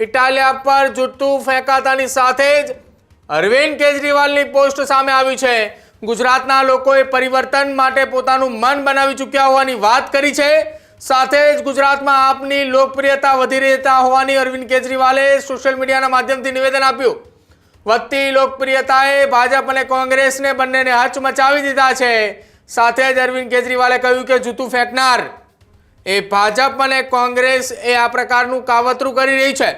ઇટાલિયા પર જુઠ્ઠું ફેંકાતાની સાથે જ અરવિંદ કેજરીવાલની પોસ્ટ સામે આવી છે. ગુજરાતના લોકોએ પરિવર્તન માટે પોતાનું મન બનાવી ચૂક્યા હોવાની વાત કરી છે. સાથે જ ગુજરાતમાં આપની લોકપ્રિયતા વધી રહેતા હોવાની અરવિંદ કેજરીવાલે સોશિયલ મીડિયાના માધ્યમથી નિવેદન આપ્યું. વધતી લોકપ્રિયતાએ ભાજપ અને કોંગ્રેસને બંનેને હચમચાવી દીધા છે. સાથે જ અરવિંદ કેજરીવાલે કહ્યું કે જૂતું ફેંકનાર એ ભાજપ અને કોંગ્રેસ એ આ પ્રકારનું કાવતરું કરી રહી છે.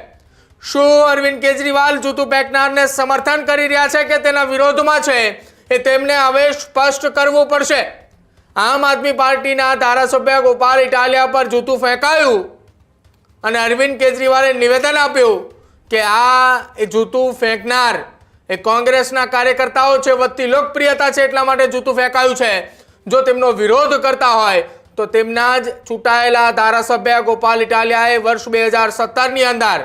શું અરવિંદ કેજરીવાલ જૂતું ફેંકનારને સમર્થન કરી રહ્યા છે કે તેના વિરોધમાં છે? એ તેમને હવે સ્પષ્ટ કરવું પડશે. આમ આદમી પાર્ટીના ધારાસભ્ય ગોપાલ ઇટાલિયા પર જૂતું ફેંકાયું અને અરવિંદ કેજરીવાલે નિવેદન આપ્યું કે આ એ જૂતું ફેંકનાર એ કોંગ્રેસના કાર્યકર્તાઓ છે, વધતી લોકપ્રિયતા છે એટલા માટે જૂતું ફેંકાયું છે. જો તેમનો વિરોધ કરતા હોય, તો તેમના જ ચૂંટાયેલા ધારાસભ્ય ગોપાલ ઇટાલિયાએ વર્ષ બે હજાર સત્તરની અંદર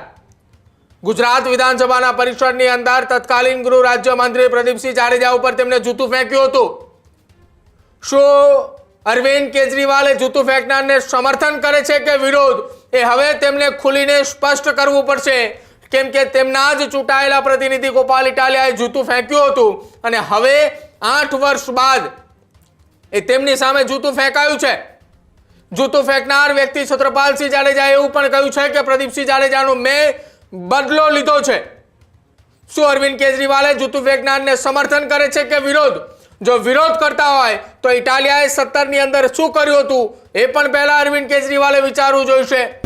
ગુજરાત વિધાનસભાના પરિષદની અંદર તત્કાલીન ગૃહ રાજ્યમંત્રી પ્રદીપસિંહ જાડેજા ઉપર તેમણે જૂતું ફેંક્યું હતું. શું અરવિંદ કેજરીવાલે જૂતું ફેંકનારને સમર્થન કરે છે કે વિરોધ? એ હવે તેમને ખુલીને સ્પષ્ટ કરવું પડશે. કેમ કે તેમના જ ચૂંટાયેલા પ્રતિનિધિ ગોપાલ ઇટાલિયાએ જૂતું ફેંક્યું હતું અને હવે આઠ વર્ષ બાદ એ તેમની સામે જૂતું ફેંકાયું છે. જૂતું ફેંકનાર વ્યક્તિ છત્રપાલસિંહ જાડેજાએ એવું પણ કહ્યું છે કે પ્રદીપસિંહ જાડેજાનું મેં બદલો લીધો છે. શું અરવિંદ કેજરીવાલે જુતુ વેગનારને સમર્થન કરે છે કે વિરોધ? જો વિરોધ કરતા હોય, તો ઇટાલિયાએ સત્તરની અંદર શું કર્યું હતું? એ પણ પહેલાં અરવિંદ કેજરીવાલે વિચારવું જોઈશે.